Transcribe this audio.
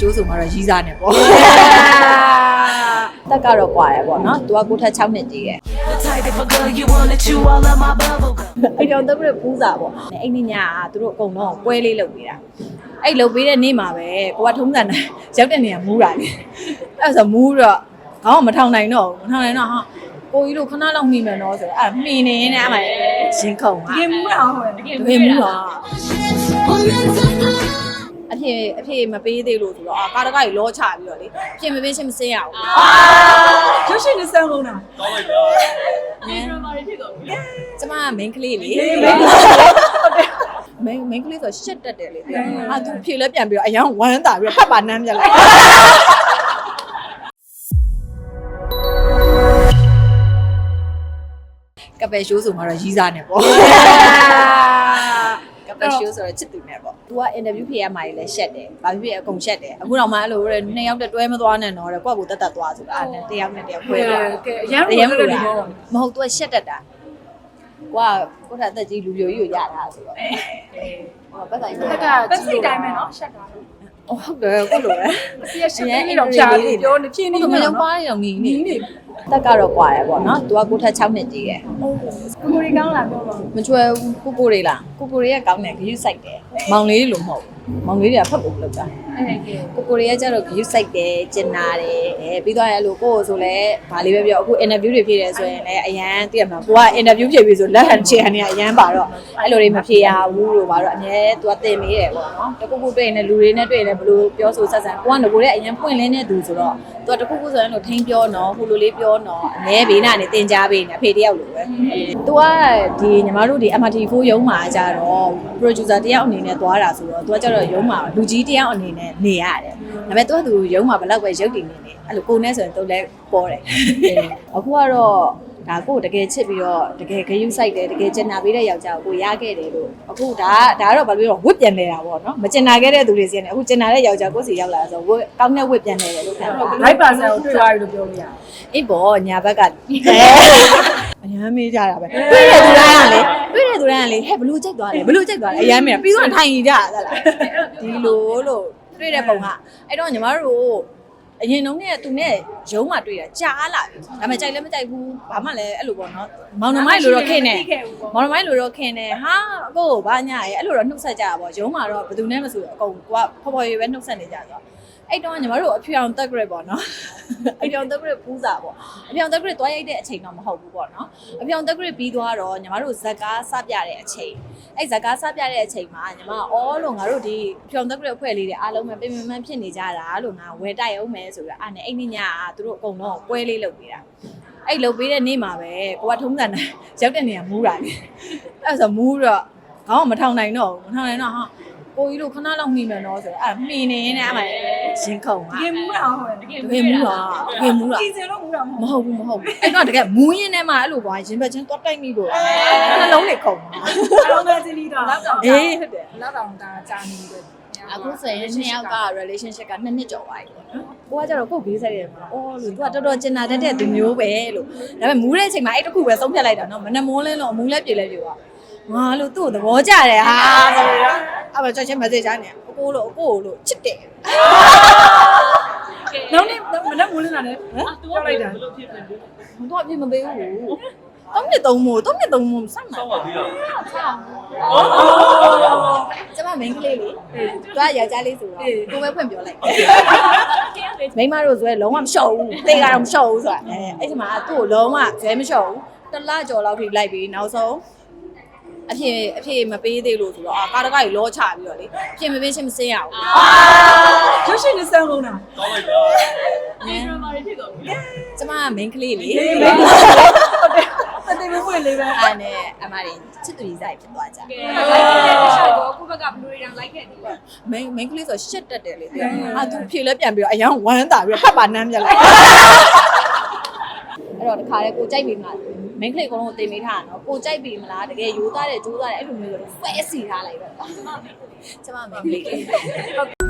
ရှိုးဆိုမှတော့ရီးစားနေပေါ့တက်ကတော့ကွာရပေါ့နော်သူကကိုထက်6နှစ်ကြီးရဲ့ The type of girl you wanna chew all of my bubble gum. အဲ့တော့တက်ပြီးပူးစာပေါ့အဲ့ဒီညကသူတို့အကုန်လုံးပွဲလေးလုပ်နေတာအဲ့လုပ်ပေးတဲ့နေ့မှာပဲကိုကထုံးစံတယ်ရောက်တဲ့နေရာမူးတာလေအဲ့ဆိုမူးတော့ခေါင်းကမထောင်နိုင်တော့ဘူးမထောင်နိုင်တော့ဟာကိုကြီးတို့ခဏလောက်မိမယ်နော်ဆိုတော့အဲ့မှီနေနေအဲ့မှာရင်ခုန်တာတကယ်မူးတာဟုတ်တယ်တကယ်တကယ်မူးတာ အဖေအဖေမပေးသေးလို့ဆိုတော့အာကားတကားကြီးလောချပြီးတော့လေအဖေမပေးချင်းမစင်းရဘူးရုပ်ရှင်နဲ့ဆန်းလုံးတာကျမက main ကလေးလေ main main ကလေးဆိုရှက်တက်တယ်လေသူကအာသူဖြေလဲပြန်ပြီးတော့အရန်ဝမ်းတာပြီးတော့ဖတ်ပါနမ်းပြလိုက်ကပယ်ရှိုးဆိုမှတော့ရီးစားနေပေါ့ ကပယ်ရှိုးဆိုတော့ချစ်သူနဲ့ပေါ့။ तू က interview ဖြေရမှာလေရှက်တယ်။ဘာဖြစ်ဖြစ်အကုန်ရှက်တယ်။အခုတော့မှအဲ့လိုတဲ့နှစ်ယောက်တည်းတွဲမသွားနဲ့တော့တဲ့ကိုယ့်ကိုတက်တက်သွားဆိုတာအဲ့နဲ့တစ်ယောက်နဲ့တစ်ယောက်ခွဲသွားကဲအရန်အရင်မကလို့မဒီဟုတ်တော့မဟုတ် तू ကရှက်တတ်တာ။ကိုကကိုထက်သက်ကြီးလူပြိုကြီးကိုရတာဆိုတော့ဟောပတ်ဆိုင်တက်ကတက်စိတ်တိုင်းပဲနော်ရှက်တာ အော်ဟုတ်တယ်ကိုလိုပဲအစီရရှက်နေတော့ကြာနေပြောနေဖြစ်နေကိုမလုံးပါရောင်နေနေတက်ကတော့ကွာရပေါ့နော်။ तू ကကိုထက်6နှစ်ကြီးရဲ့ကိုကိုရီကောင်းလာပြောပါမချွဲဘူးကိုကိုလေးလားကိုကိုလေးကကောင်းတယ်ဂရုစိုက်တယ်။မောင်လေးလို့မဟုတ်ဘူး။ မောင်လေးတွေကဖတ်ဖို့လုပ်တာ။အဲ့ကဲကိုကိုရီးယားကျတော့ view site တယ်ကျင်နာတယ်အဲပြီးတော့ရလို့ကိုကိုဆိုလဲဗာလေးပဲပြောအခု interview တွေဖြည့်တယ်ဆိုရင်လည်းအရန်သိရမှာကိုက interview ဖြည့်ပြီဆိုလက်ဟန်ချေဟန်နေအရန်ပါတော့အဲ့လိုတွေမဖြည့်ရဘူးလို့ပါတော့အများသူကတင်မေးတယ်ပေါ့နော်တခုခုတွေ့ရင်လည်းလူတွေနဲ့တွေ့ရင်လည်းဘယ်လိုပြောဆိုဆက်ဆံကိုကငကိုတဲ့အရန်ပွင့်လင်းတဲ့သူဆိုတော့သူကတခုခုဆိုရင်လို့ထိန်းပြောနော်ဟိုလိုလေးပြောနော်အများဘေးနာနေတင်ကြပေးနေအဖေတယောက်လိုပဲ သူကဒီညီမတို့ဒီ MRT4 ရုံးမှာကြတော့ producer တယောက်အနေနဲ့သွားတာဆိုတော့သူကကြတော့ရုံးမှာလူကြီးတယောက်အနေနဲ့နေရတယ်ဒါပေမဲ့သူကသူရုံးမှာဘယ်လောက်ပဲရုပ်တည်နေနေအဲ့လိုကိုနဲ့ဆိုရင်သူလည်းပေါ်တယ်အခုကတော့ဒါကိုတကယ်ချစ်ပြီးတော့တကယ်ဂယုစိုက်တယ်တကယ်ကျင်နာပေးတဲ့ယောက်ျားကိုကိုရခဲ့တယ်လို့အခုဒါဒါကတော့ဘာလို့လဲဝစ်ပြန်နေတာပေါ့နော်မကျင်နာခဲ့တဲ့သူတွေစီကနေအခုကျင်နာတဲ့ယောက်ျားကိုစီရောက်လာဆိုဝစ်ကောင်းတဲ့ဝစ်ပြန်နေတယ်လို့ခံစားလိုက်ပါဆန်ကိုတွေ့သွားပြီလို့ပြောလို့ရအေးပေါ့ညာဘက်ကအ ရမ်းမေးကြတာပဲတွေ့တဲ့သူတိုင်းကလေတွေ့တဲ့သူတိုင်းကလေဟဲ့ဘလူးကြိတ်သွားတယ်ဘလူးကြိတ်သွားတယ်အရမ်းမေးတာပြီးတော့ထိုင်ကြတာလားဒီလိုလို့တွေ့တဲ့ပုံကအဲ့တော့ညီမတို့အရင်တုန်းကသူနဲ့ရုံးမှတွေ့တာကြားလာပြီဒါပေမဲ့ကြိုက်လည်းမကြိုက်ဘူးဘာမှလည်းအဲ့လိုပေါ့နော်မောင်နှမိုင်းလိုတော့ခင်းနေမောင်နှမိုင်းလိုတော့ခင်းနေဟာအကိုဘာညာရဲ့အဲ့လိုတော့နှုတ်ဆက်ကြတာပေါ့ရုံးမှတော့ဘယ်သူနဲ့မဆိုအကုန်ကဖော်ဖော်ရွယ်ပဲနှုတ်ဆက်နေကြဆိုတော့ အဲ့တော့ညီမတို့အဖြူအောင်တက်ကြရပေါ့နော်အဖြူအောင်တက်ကြရပူးစာပေါ့အဖြူအောင်တက်ကြရတွားရိုက်တဲ့အချိန်တော့မဟုတ်ဘူးပေါ့နော်အဖြူအောင်တက်ကြရပြီးသွားတော့ညီမတို့ဇက်ကားစပြတဲ့အချိန်အဲ့ဇက်ကားစပြတဲ့အချိန်မှာညီမအော်လို့ငါတို့ဒီအဖြူအောင်တက်ကြရအဖွဲ့လေးတွေအားလုံးပဲပြင်ပမှန်ဖြစ်နေကြတာလို့ငါဝယ်တိုက်အောင်မယ်ဆိုတော့အဲ့နဲ့အဲ့ဒီညကသူတို့အကုန်လုံးပွဲလေးလုပ်ပေးတာအဲ့လုပ်ပေးတဲ့နေ့မှာပဲကိုကထုံးစံတယ်ရောက်တဲ့နေရာမူးတာလေအဲ့ဆိုမူးတော့ခေါင်းကမထောင်နိုင်တော့ဘူးမထောင်နိုင်တော့ဟာကိုကြီးတို့ခဏလောက်မိမယ်နော်ဆိုတော့အဲ့မှီနေနေအဲ့မှာ ရင်ခုန်တတာကယ်မူးတာဟုတ်တယ်တကယ်တကယ်မူးတာတကယ်မူးတာကြည်စင်လို့မူးတာမမဟုတ်ဟုတ်ဘူးမဟုတ်ဘူးအဲ့တော့တကယ်မူးရင်းထဲမှာအဲ့လိုကွာရင်ဘက်ချင်းတွတ်တိုက်မိလို့နှလုံးတွေခုန်တာဘူးအောင်းသားချင်းလီတော့လောက်တော့အေးဟုတ်တယ်လောက်တော့ဒါကြာနေပြီအခုဆိုရင်နှစ်ယောက်က relationship ကနှစ်နှစ်ကျော်သွားပြီပေါ့နော်ကိုကကျတော့ကိုယ်ဘေးဆိုင်တယ်မှာအော်လို့သူကတော်တော်ကျင်နာတတ်တဲ့သူမျိုးပဲလို့ဒါပေမဲ့မူးတဲ့အချိန်မှာအဲ့တစ်ခုပဲဆုံးဖြတ်လိုက်တာနော်မနှမိုးလင်းတော့မူးလဲပြေလဲပြေပါ ငါလို့သူ့ကိုသဘောကျတယ်ဟာဆိုတော့အဲ့မှာချက်ချင်း message ချနေအကိုလို့အကိုလို့ချစ်တယ်နောက်နေ့မနေ့မိုးလင်းလာတယ်ဟမ်ပြောလိုက်တာ။သူကအပြစ်မပေးဘူး။သုံးနှစ်သုံးမို့သုံးနှစ်သုံးမို့စမ်းမှာဆောက်ပါသေးလား။ကျမမိန်းကလေးလေ။သူကယောက်ျားလေးဆိုတော့ကိုပဲဖွင့်ပြောလိုက်။မိန်းမတို့ဆိုရဲလုံးဝမလျှော့ဘူး။တေကတော့မလျှော့ဘူးဆိုတာ။အဲအဲ့ဒီမှာသူ့ကိုလုံးဝဇဲမလျှော့ဘူး။တစ်လကျော်လောက်ထိလိုက်ပြီးနောက်ဆုံး အဖေအဖေမပေးသေးလို့ဆိုတော့အာကားတကားကြီးလောချပြီးတော့လေအဖေမပေးချင်းမစင်းရဘူးရုပ်ရှင်နဲ့ဆန်းလုံးတာကောင်းလိုက်တာကျမကမိန်းကလေးလေတတိမပွင့်လေးပဲအဲ့နဲ့အမရင်ချစ်သူကြီးဆိုင်ဖြစ်သွားကြတယ်ကိုဘက်ကဘလူးတွေတောင်လိုက်ခဲ့တယ်မိန်းမိန်းကလေးဆိုရှက်တက်တယ်လေတဲ့အာသူဖြေလဲပြန်ပြီးတော့အရန်ဝမ်းတာပြီးတော့ဖတ်ပါနမ်းပြလိုက် အဲ့တော့တခါလေကိုကြိုက်ပြီမလားမိန်းကလေးအကုန်လုံးကိုတင်ပေးထားတာနော်ကိုကြိုက်ပြီမလားတကယ်ယူသားတယ်ကြိုးသားတယ်အဲ့လိုမျိုးဆိုတော့ဖဲစီထားလိုက်တော့ကျမမိန်းကလေး